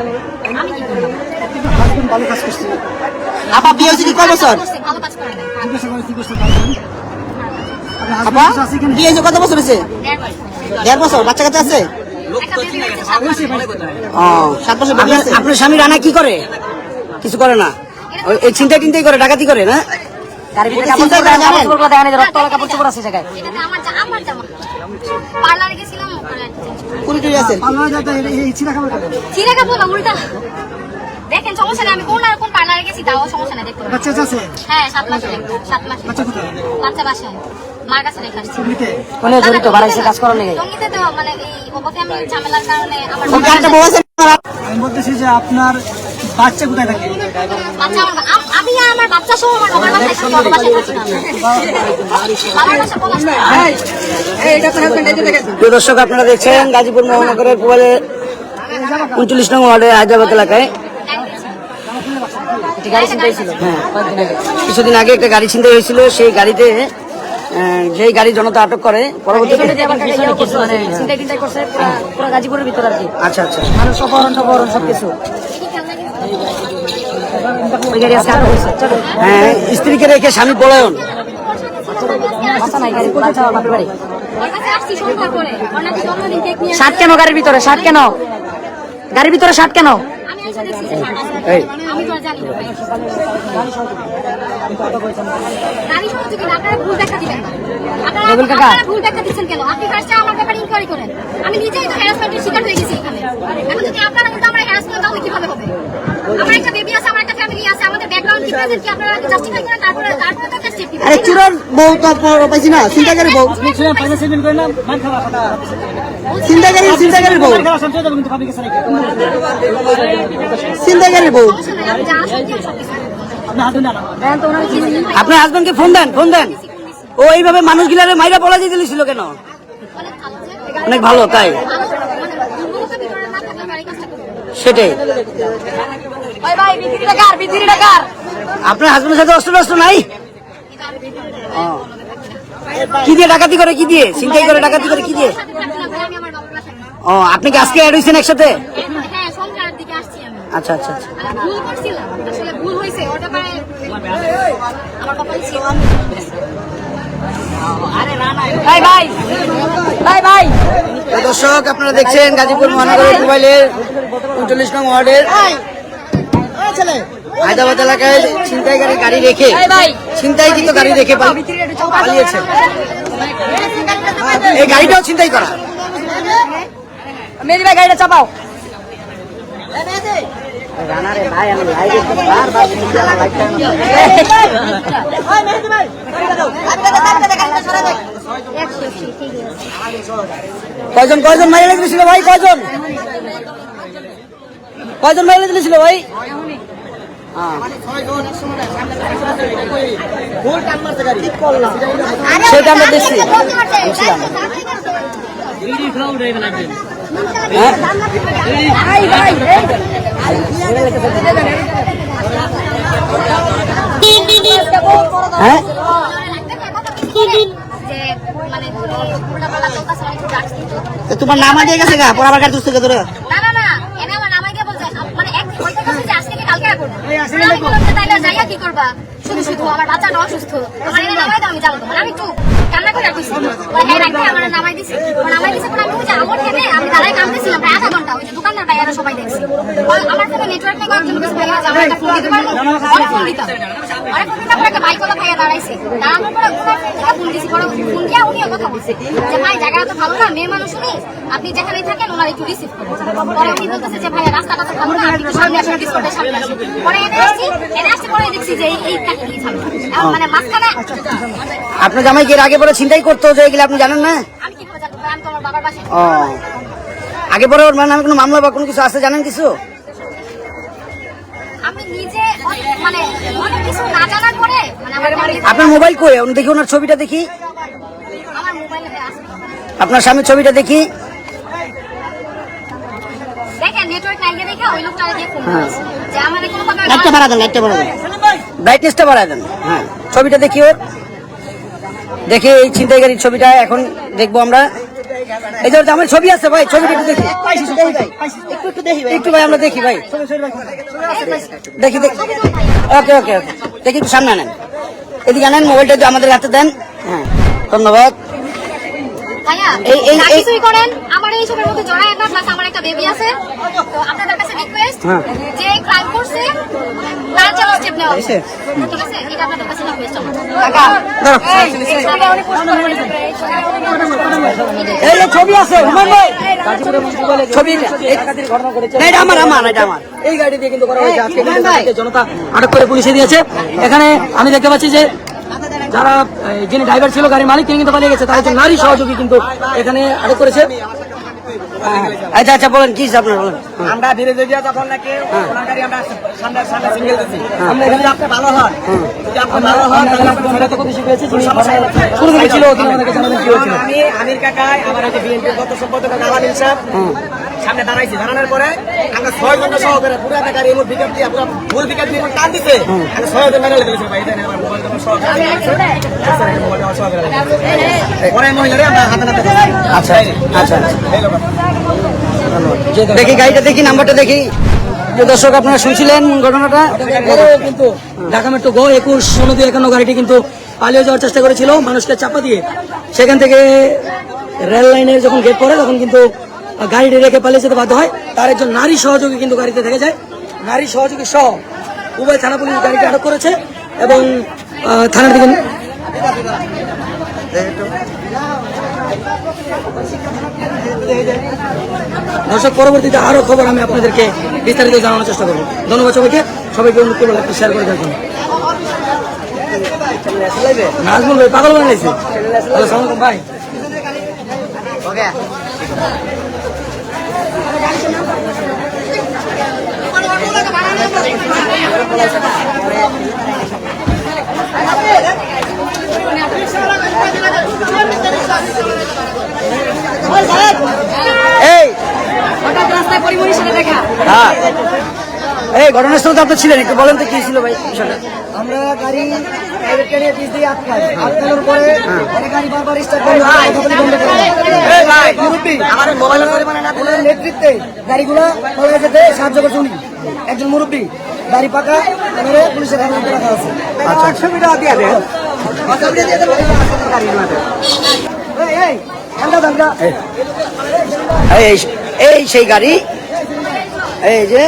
আমি ভালো কাজ করছে আপা বিয়ে হয়েছে কি? কয় বছর? আপা? বিয়ে হয়েছে কত বছর হয়েছে? দেড় বছর। বাচ্চা কাচ্চা আছে? সাত বছর আপনার স্বামী রানা কি করে? কিছু করে না। ওই চিন্তা টিন্তাই করে ডাকাতি করে না? ভিতরে কাপড় চোপড়। পার্লারে গেছিলাম, আছে? পার্লারে যাতে এই- কাপড়। না, উল্টা। দেখেন সমস্যা নেই আমি কোন আর কোন পার্লারে গেছি তাও সমস্যা নেই দেখুন বাচ্চা আছে? হ্যাঁ সাত মাসে সাত মাসে। বাচ্চা কোথায়? বাচ্চা বাসায়। মার কাছে রেখে আসছি। কোনে জড়িত? বাড়াইছে কাজ করার লেগে। টঙ্গিতে তো মানে এই অপফ্যামিলি ঝামেলার কারণে আমার? আমি বলতেছি যে আপনার বাচ্চা কোথায় থাকে? বাচ্চা আমার আমি আমার বাচ্চা সহ আমার বাবার বাসায় থাকি, ওর বাসায় থাকি বাবার বাসা পলাশ প্রিয় দর্শক আপনারা দেখছেন গাজীপুর মহানগরের পুবালে উনচল্লিশ নং ওয়ার্ডে হায়দ্রাবাদ এলাকায়। হ্যাঁ। কিছুদিন আগে একটা গাড়ি ছিনতাই হয়েছিল। সেই গাড়িতে যেই গাড়ি জনতা আটক করে পরবর্তীতে গাজীপুরের ভিতরে আর কি। আচ্ছা আচ্ছা। মানুষ অপহরণ টপহরণ সবকিছু। হ্যাঁ স্ত্রীকে রেখে স্বামী পলায়ন। শার্ট কেন গাড়ির ভিতরে শার্ট কেন গাড়ির ভিতরে শার্ট কেন আমি নিজেই তো হ্যারাসমেন্টের শিকার হয়ে গেছি এখানে। এখন যদি আপনারা কিন্তু আমার হ্যারাসমেন্ট তাহলে কীভাবে হবে আমার একটা বেবি আছে আমার একটা ফ্যামিলি আছে আমাদের ব্যাকগ্রাউন্ড কি প্রেজেন্ট কি আপনারা জাস্টিফাই করেন তারপরে তারপরে তো একটা স্টেপ আরে চুরার বউ তো পাইছি না চিন্তাকারী বউ। ছিলাম পয়সা সেভিং করে না মার খাওয়া কথা বউ ভাবি গেছে নাকি চিন্তাকারী বউ আপনি হাত ধরে আপনার হাজবেন্ডকে ফোন দেন ফোন দেন। ও এইভাবে মানুষগুলারে মাইরা পলা দিয়ে দিয়েছিল কেন? অনেক ভালো তাই ভালো মানে দুর্বলতা ভিতরে না থাকলে বাড়ি কাজটা করতে সেটাই। আপনার হাজবেন্ডের সাথে অস্ত্র অস্ত্র নাই? ও। কি দিয়ে ডাকাতি করে কি দিয়ে? চিন্তাই করে ডাকাতি করে কি দিয়ে? ও আপনি কি আজকে অ্যাড হয়েছেন একসাথে? হ্যাঁ সন্ধ্যার দিকে আসছি আমি। আচ্ছা আচ্ছা আচ্ছা। ভাই ভাই ভাই ভাই। দর্শক আপনারা দেখছেন, গাজীপুর মহানগর মোবাইলের উনচল্লিশ নং ওয়ার্ডের হায়দ্রাবাদ এলাকায় ছিনতাইকারী গাড়ি রেখে ছিনতাই কিন্তু গাড়ি রেখে পাল- পালিয়েছে। এই গাড়িটাও ছিনতাই করা। মেহেদি ভাই, গাড়িটা চাপাও। কয়জন কয়জন মাইলে দিয়েছিল ভাই কয়জন? কয়জন মাইলে দিয়েছিল ভাই? হ্যাঁ। সেটা আমরা দেখছি। বুঝলাম হ্যাঁ? যে তো তোমার নাম দিয়ে গেছে গা পর আবার থেকে ধরে? না না না এনে আমার বলছে। মানে এক ওইটা কাছে যে আজকে কি কালকে করব আমি বললাম তাইলে যাইয়া কি করবা? শুধু শুধু আমার বাচ্চাটা অসুস্থ। আমার এনে নামাই দাও আমি যাব। মানে আমি তো কান্না করে রাখিছি ওই হ্যাঁ রাখতে আমার নামাই দিছে। আপনি যেখানেই থাকেন ওনার একটু রিসিভ করেন পরে উনি বলতেছে যে ভাইয়া রাস্তাটা তো ভালো না আপনি সামনে আসেন ডিসকোটের সামনে আসেন পরে এনে আসছি এনে আসছি পরে দেখছি যে এই- এই কাহিনী ঝামেলা মানে মাঝখানে আপনার জামাই কি আগে পরে ছিনতাই করতো যে এগুলো আপনি জানেন না? আমি কি করে জানব আমি তো আমার বাবার বাসায় আগে পরে ওর নামে কোনো মামলা বা কোনো কিছু আছে জানেন কিছু? আমি নিজে মানে অনেক কিছু না জানার পরে মানে আপনার মোবাইল কই? দেখি ওনার ছবিটা দেখি। আছে। আপনার স্বামীর ছবিটা দেখি। হ্যাঁ। করেছে। যে আমার কোনো কথা লাইটটা বাড়া দেন লাইটটা বাড়া দেন। ব্রাইটনেসটা বাড়ায় দেন। হ্যাঁ। ছবিটা দেখি ওর। দেখি এই ছিনতাইকারীর ছবিটা। এখন দেখব আমরা। এই যে আমার ছবি আছে ভাই ছবি একটু দেখি। একটু একটু দেখি ভাই। একটু ভাই আমরা দেখি ভাই। দেখি দেখি। ওকে ওকে ওকে। দেখি একটু সামনে আনেন। এদিকে আনেন মোবাইলটা আমাদের হাতে দেন। হ্যাঁ ধন্যবাদ। এই- এই- করেন? আমার এই সবের মধ্যে জড়ায় না প্লাস আমার একটা বেবি আছে। তো আপনাদের কাছে রিকোয়েস্ট হ্যাঁ। যে ক্রাইম করছে তার যেন স্টেপ নেওয়া ঠিক আছে? এটা আপনাদের কাছে রিকোয়েস্ট এই ছবি আছে। ভাই। ছবি। এটা। আমার আমার এটা আমার। এই গাড়ি দিয়ে কিন্তু করা হয়েছে। আজকে জনতা আটক করে পুলিশে দিয়েছে। এখানে আমি দেখতে পাচ্ছি যে যারা যিনি ড্রাইভার ছিল গাড়ির মালিক তিনি কিন্তু পালিয়ে গেছে। তার একজন নারী সহযোগী কিন্তু এখানে আটক করেছে। আচ্ছা আচ্ছা বলেন কি আপনার বলেন আমরা ধীরে ধীরে যখন নাকি ওনার গাড়ি আমরা সামনে সামনে সিঙ্গেল দিচ্ছি আমরা এখানে আপনি ভালো হন যদি আপনি ভালো হন তাহলে আপনি আমরা তো খুশি পেয়েছি যিনি শুরু থেকে ছিল তিনি আমাদেরকে কি হয়েছিল আমি আমির কাকাই আমার এই যে বিএনপির গত সম্পাদক সাহেব। সামনে দাঁড়াইছি। দাঁড়ানোর পরে আমরা ছয় ঘণ্টা সহকারে পুরো একটা গাড়ি এমন পিকআপ দিয়ে পুরো মূল পিকআপ দিয়ে টান দিছে। আমি ছয় হাজার লেগেছি ভাই এটা আমার মোবাইল আমার সহকারে পরে মহিলারে আমরা হাতে নাতে আচ্ছা আচ্ছা দেখি, গাড়িটা দেখি, নাম্বারটা দেখি। দর্শক, আপনারা শুনছিলেন ঘটনাটা? কিন্তু ঢাকা মেট্রো গো একুশ, ষোলো দুই একান্ন গাড়িটি কিন্তু পালিয়ে যাওয়ার চেষ্টা করেছিল, মানুষকে চাপা দিয়ে। সেখান থেকে রেল লাইনের যখন গেট পড়ে, তখন কিন্তু গাড়িটি রেখে পালিয়ে যেতে বাধ্য হয়। তার একজন নারী সহযোগী কিন্তু গাড়িতে থেকে যায়। নারী সহযোগী সহ উভয় থানা পুলিশ গাড়িকে আটক করেছে এবং থানার দিকে দর্শক পরবর্তীতে আরও খবর আমি আপনাদেরকে বিস্তারিত জানানোর চেষ্টা করব। ধন্যবাদ সবাইকে। সবাইকে অনুরোধ করব একটু শেয়ার করে দেওয়ার জন্য। নাজমুল ভাই পাগল বানাইছে। ভাই। হ্যাঁ। এই ঘটনাস্থল তো আপনার ছিলেন একটু বলেন তো কি ছিল ভাই বিষয়টা। আমরা গাড়ি প্রাইভেট গাড়ি পিস দিয়ে আটকাই আটকানোর পরে গাড়ি বারবার স্টার্ট করে মোবাইল নেতৃত্বে গাড়িগুলো সাহায্য করছে উনি। একজন মুরব্বী। গাড়ি পাকা ওনারে পুলিশের হেলমেট রাখা আছে। আচ্ছা। মিটার দিয়ে দেন এই এই ঠান্ডা ঠান্ডা এই এই সেই গাড়ি। এই যে